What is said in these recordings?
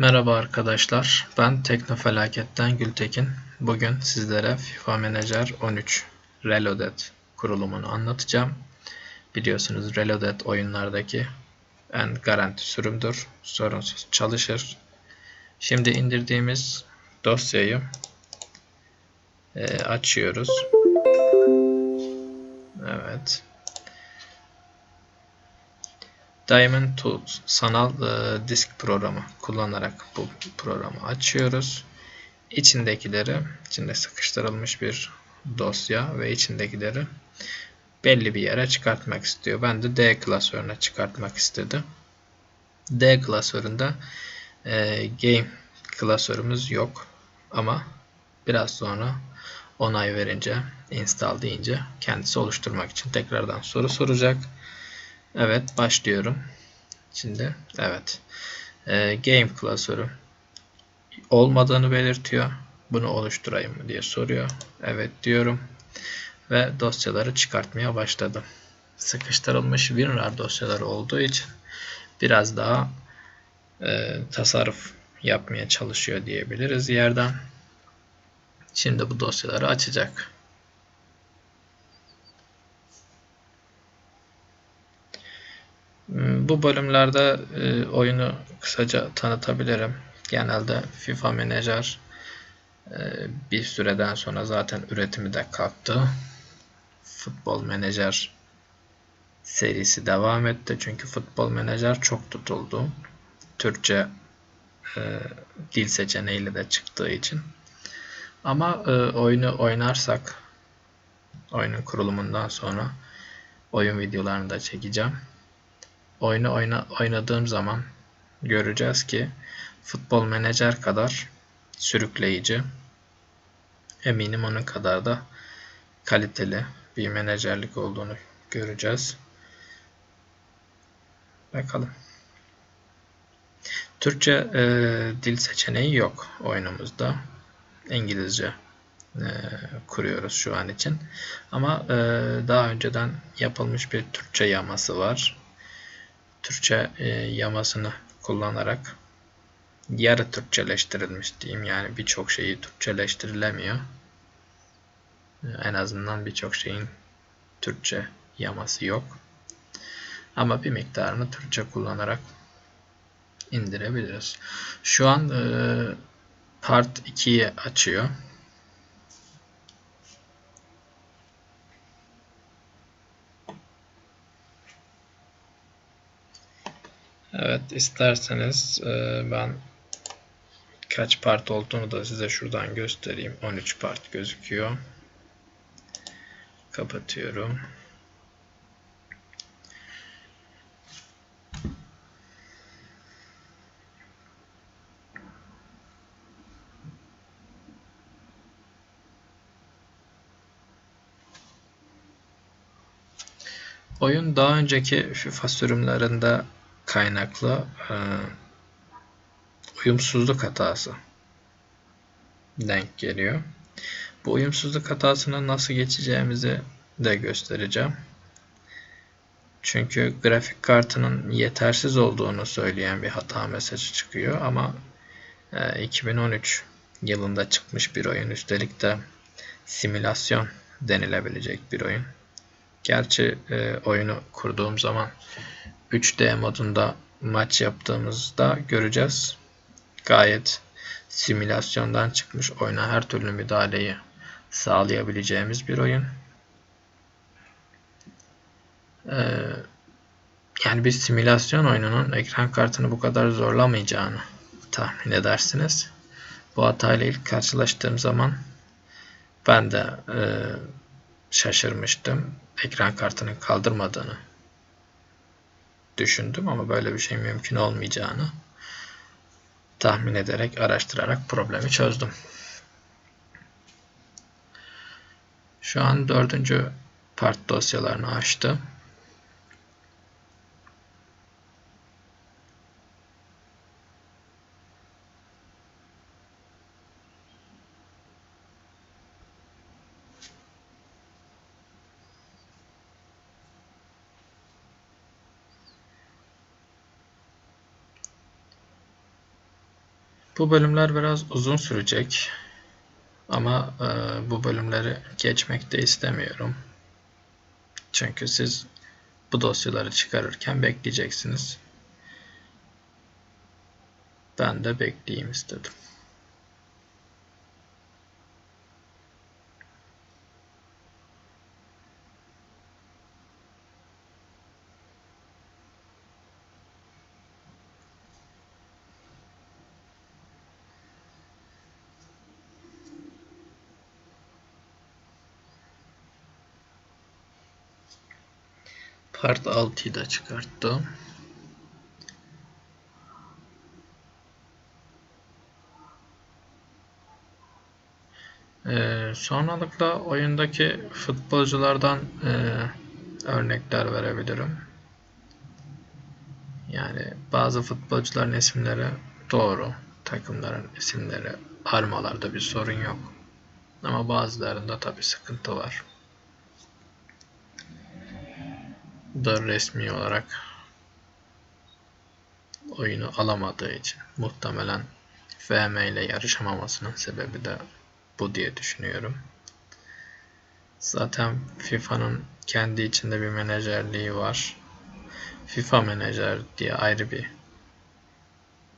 Merhaba arkadaşlar, ben Teknofelaket'ten Gültekin. Bugün sizlere FIFA Manager 13 Reloaded kurulumunu anlatacağım. Biliyorsunuz Reloaded oyunlardaki en garanti sürümdür. Sorunsuz çalışır. Şimdi indirdiğimiz dosyayı e, açıyoruz. Evet. Diamond Tools sanal e, disk programı kullanarak bu programı açıyoruz. İçindekileri, içinde sıkıştırılmış bir dosya ve içindekileri belli bir yere çıkartmak istiyor. Ben de D klasörüne çıkartmak istedim. D klasöründe e, game klasörümüz yok ama biraz sonra onay verince install deyince kendisi oluşturmak için tekrardan soru soracak. Evet başlıyorum. Şimdi evet. E, game klasörü olmadığını belirtiyor. Bunu oluşturayım mı diye soruyor. Evet diyorum. Ve dosyaları çıkartmaya başladım. Sıkıştırılmış WinRAR dosyaları olduğu için biraz daha e, tasarruf yapmaya çalışıyor diyebiliriz yerden. Şimdi bu dosyaları açacak. Bu bölümlerde e, oyunu kısaca tanıtabilirim. Genelde FIFA Manager e, bir süreden sonra zaten üretimi de kalktı. Futbol Manager serisi devam etti. Çünkü Futbol Manager çok tutuldu. Türkçe e, dil seçeneğiyle de çıktığı için. Ama e, oyunu oynarsak oyunun kurulumundan sonra oyun videolarını da çekeceğim oyunu oyna, oynadığım zaman göreceğiz ki futbol menajer kadar sürükleyici eminim onun kadar da kaliteli bir menajerlik olduğunu göreceğiz. Bakalım. Türkçe e, dil seçeneği yok oyunumuzda. İngilizce e, kuruyoruz şu an için. Ama e, daha önceden yapılmış bir Türkçe yaması var. Türkçe e, yamasını kullanarak yarı Türkçeleştirilmiş diyeyim. Yani birçok şeyi Türkçeleştirilemiyor. En azından birçok şeyin Türkçe yaması yok. Ama bir miktarını Türkçe kullanarak indirebiliriz. Şu an e, Part 2'yi açıyor. Evet isterseniz e, ben kaç part olduğunu da size şuradan göstereyim. 13 part gözüküyor. Kapatıyorum. Oyun daha önceki FIFA sürümlerinde kaynaklı e, uyumsuzluk hatası denk geliyor. Bu uyumsuzluk hatasını nasıl geçeceğimizi de göstereceğim. Çünkü grafik kartının yetersiz olduğunu söyleyen bir hata mesajı çıkıyor ama e, 2013 yılında çıkmış bir oyun üstelik de simülasyon denilebilecek bir oyun. Gerçi e, oyunu kurduğum zaman 3D modunda maç yaptığımızda göreceğiz. Gayet simülasyondan çıkmış oyuna her türlü müdahaleyi sağlayabileceğimiz bir oyun. Ee, yani bir simülasyon oyununun ekran kartını bu kadar zorlamayacağını tahmin edersiniz. Bu hatayla ilk karşılaştığım zaman ben de e, şaşırmıştım. Ekran kartının kaldırmadığını düşündüm ama böyle bir şey mümkün olmayacağını tahmin ederek, araştırarak problemi çözdüm. Şu an dördüncü part dosyalarını açtım. Bu bölümler biraz uzun sürecek. Ama e, bu bölümleri geçmek de istemiyorum. Çünkü siz bu dosyaları çıkarırken bekleyeceksiniz. Ben de bekleyeyim istedim. Part 6'yı da çıkarttım. Ee, sonralıkla oyundaki futbolculardan e, örnekler verebilirim. Yani bazı futbolcuların isimleri doğru. Takımların isimleri, armalarda bir sorun yok. Ama bazılarında tabi sıkıntı var. Da resmi olarak oyunu alamadığı için muhtemelen FM ile yarışamamasının sebebi de bu diye düşünüyorum. Zaten FIFA'nın kendi içinde bir menajerliği var. FIFA menajer diye ayrı bir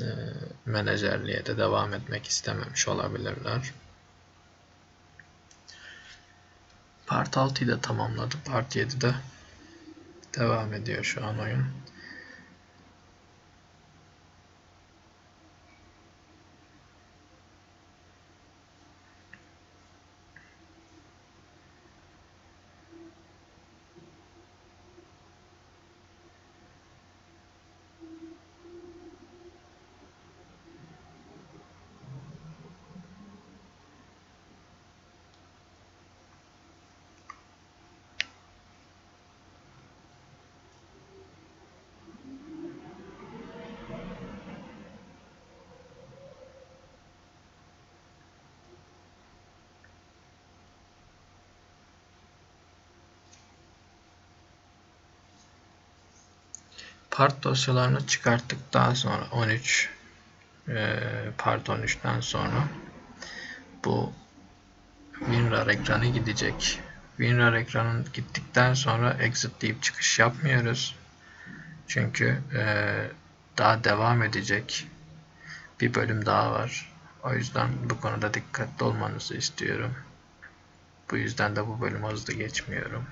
e, menajerliğe de devam etmek istememiş olabilirler. Part 6'yı da tamamladı. Part 7'de devam ediyor şu an oyun. Part dosyalarını çıkarttıktan sonra 13 e, part 13'ten sonra bu WinRAR ekranı gidecek. WinRAR ekranın gittikten sonra exit deyip çıkış yapmıyoruz. Çünkü e, daha devam edecek bir bölüm daha var. O yüzden bu konuda dikkatli olmanızı istiyorum. Bu yüzden de bu bölümü hızlı geçmiyorum.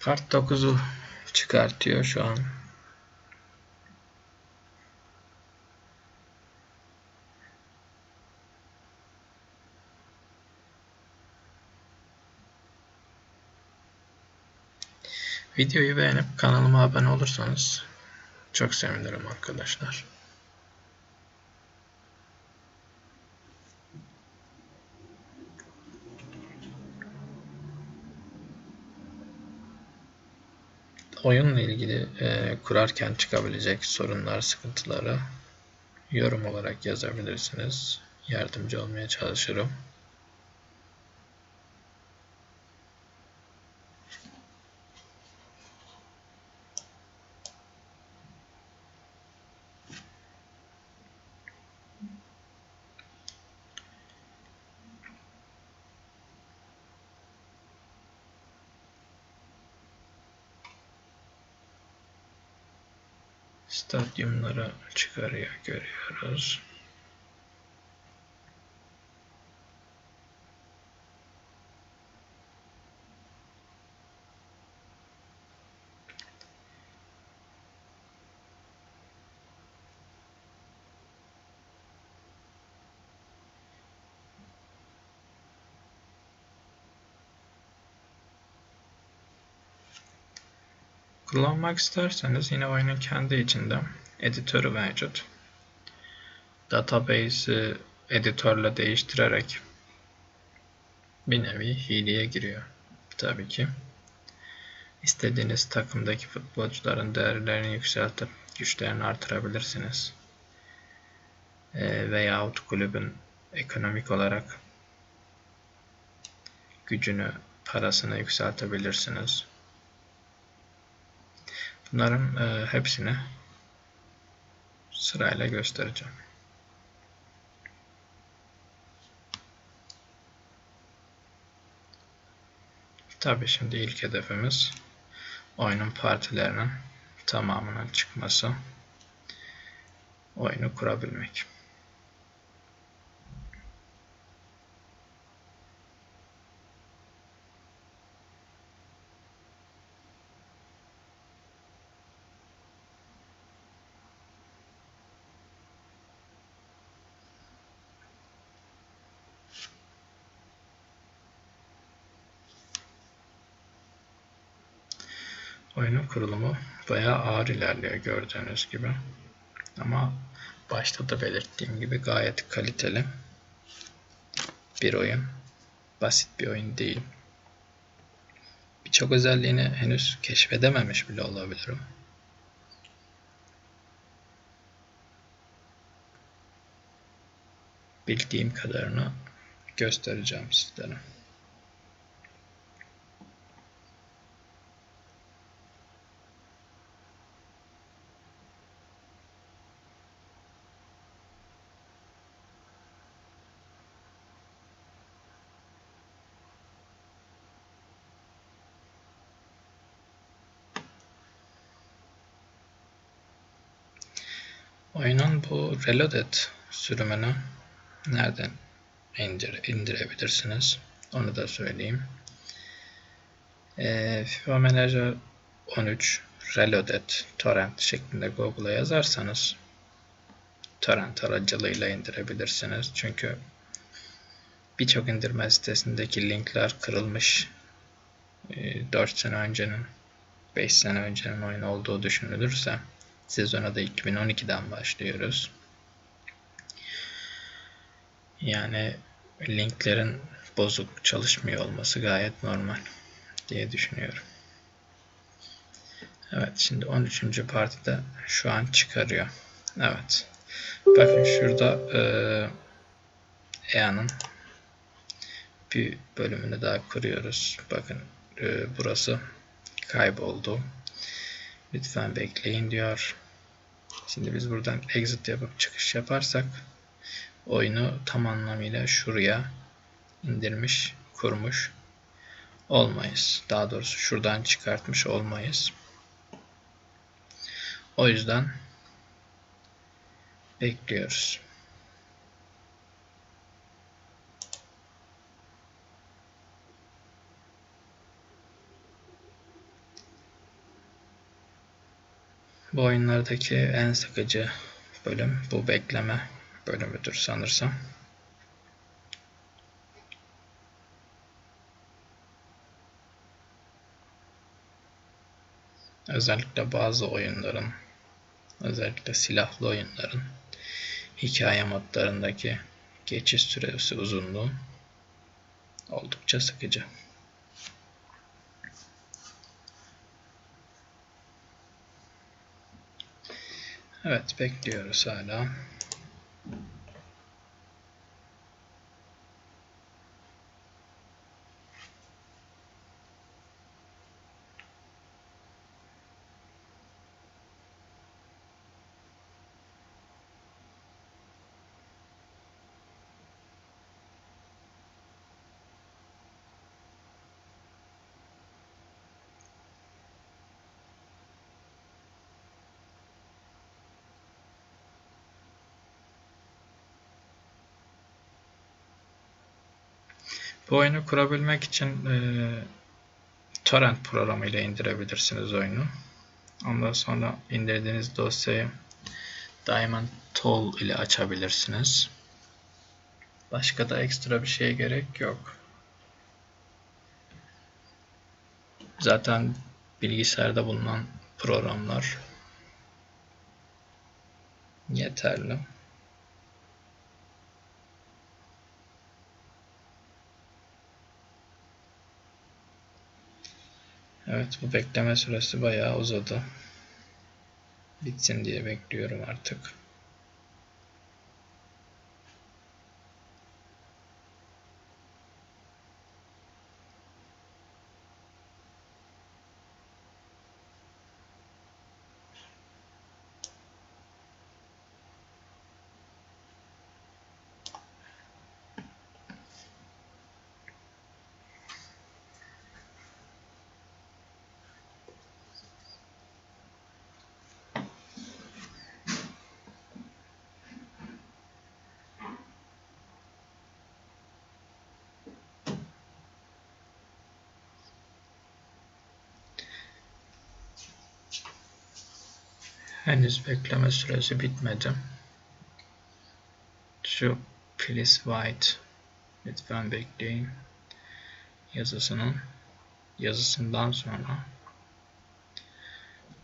Part 9'u çıkartıyor şu an. Videoyu beğenip kanalıma abone olursanız çok sevinirim arkadaşlar. Oyunla ilgili e, kurarken çıkabilecek sorunlar, sıkıntıları yorum olarak yazabilirsiniz. Yardımcı olmaya çalışırım. Stadyumlara çıkarıyor görüyoruz. Kullanmak isterseniz yine oyunun kendi içinde editörü mevcut. Database'i editörle değiştirerek bir nevi hileye giriyor. Tabii ki. İstediğiniz takımdaki futbolcuların değerlerini yükseltip güçlerini artırabilirsiniz. E, veyahut kulübün ekonomik olarak gücünü, parasını yükseltebilirsiniz. Bunların e, hepsini sırayla göstereceğim. Tabi şimdi ilk hedefimiz oyunun partilerinin tamamının çıkması. Oyunu kurabilmek. Oyunun kurulumu bayağı ağır ilerliyor gördüğünüz gibi. Ama başta da belirttiğim gibi gayet kaliteli bir oyun. Basit bir oyun değil. Birçok özelliğini henüz keşfedememiş bile olabilirim. Bildiğim kadarını göstereceğim sizlere. Bu Reloaded sürümünü nereden indir indirebilirsiniz? Onu da söyleyeyim. E, FIFA Manager 13 Reloaded Torrent şeklinde Google'a yazarsanız torrent aracılığıyla indirebilirsiniz. Çünkü birçok indirme sitesindeki linkler kırılmış. E, 4 sene öncenin 5 sene öncenin oyun olduğu düşünülürse Sezona da 2012'den başlıyoruz. Yani linklerin bozuk çalışmıyor olması gayet normal diye düşünüyorum. Evet şimdi 13. partide şu an çıkarıyor. Evet. Bakın şurada e, EA'nın bir bölümünü daha kuruyoruz. Bakın burası kayboldu. Lütfen bekleyin diyor. Şimdi biz buradan exit yapıp çıkış yaparsak oyunu tam anlamıyla şuraya indirmiş, kurmuş olmayız. Daha doğrusu şuradan çıkartmış olmayız. O yüzden bekliyoruz. Bu oyunlardaki en sıkıcı bölüm bu bekleme bölümüdür sanırsam. Özellikle bazı oyunların, özellikle silahlı oyunların hikaye modlarındaki geçiş süresi uzunluğu oldukça sıkıcı. Evet bekliyoruz hala. Bu oyunu kurabilmek için e, torrent programı ile indirebilirsiniz oyunu. Ondan sonra indirdiğiniz dosyayı Diamond Tool ile açabilirsiniz. Başka da ekstra bir şeye gerek yok. Zaten bilgisayarda bulunan programlar yeterli. Evet bu bekleme süresi bayağı uzadı. Bitsin diye bekliyorum artık. Henüz bekleme süresi bitmedi. Şu please wait lütfen bekleyin yazısının yazısından sonra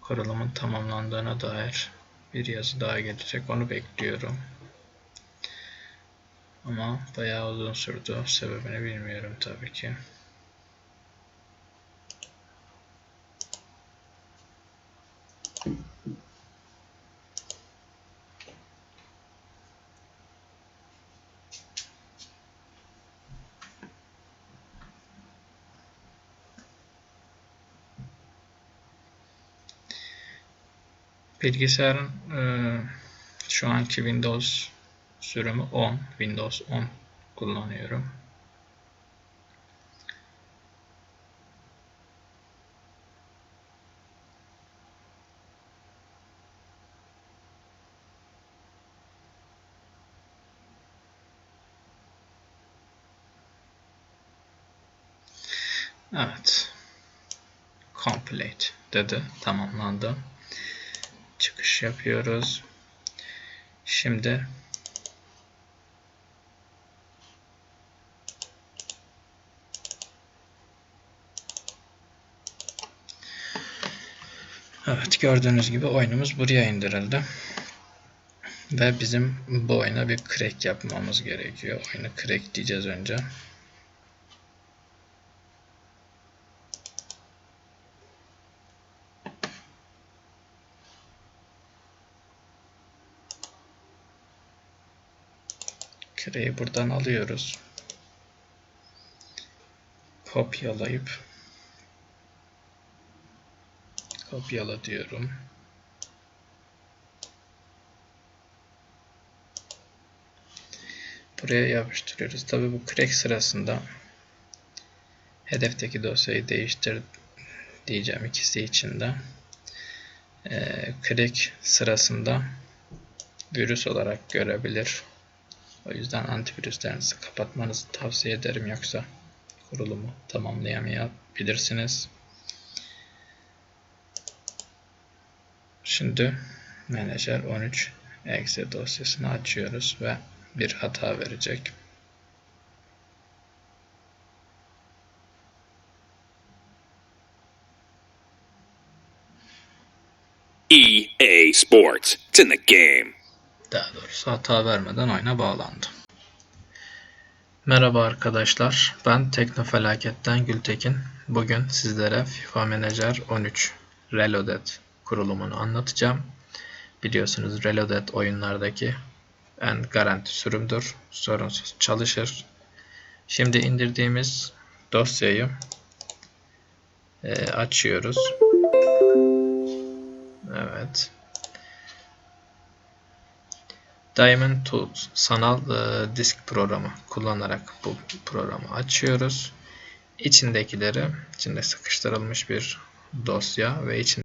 kurulumun tamamlandığına dair bir yazı daha gelecek. Onu bekliyorum. Ama bayağı uzun sürdü. Sebebini bilmiyorum tabii ki. Bilgisayarın e, şu anki Windows sürümü 10. Windows 10 kullanıyorum. Evet. Complete dedi. Tamamlandı çıkış yapıyoruz. Şimdi Evet gördüğünüz gibi oyunumuz buraya indirildi. Ve bizim bu oyuna bir crack yapmamız gerekiyor. Oyunu crack diyeceğiz önce. Küreyi buradan alıyoruz. Kopyalayıp kopyala diyorum. Buraya yapıştırıyoruz. Tabi bu crack sırasında hedefteki dosyayı değiştir diyeceğim ikisi için de. Ee, crack sırasında virüs olarak görebilir. O yüzden antivirüslerinizi kapatmanızı tavsiye ederim yoksa kurulumu tamamlayamayabilirsiniz. Şimdi Manager 13 exe dosyasını açıyoruz ve bir hata verecek. EA Sports. It's in the game. Daha doğrusu hata vermeden oyuna bağlandı. Merhaba arkadaşlar. Ben Teknofelaket'ten Gültekin. Bugün sizlere FIFA Manager 13 Reloaded kurulumunu anlatacağım. Biliyorsunuz Reloaded oyunlardaki en garanti sürümdür. Sorunsuz çalışır. Şimdi indirdiğimiz dosyayı e, açıyoruz. Evet. Diamond Tools sanal e, disk programı kullanarak bu programı açıyoruz. İçindekileri içinde sıkıştırılmış bir dosya ve içinde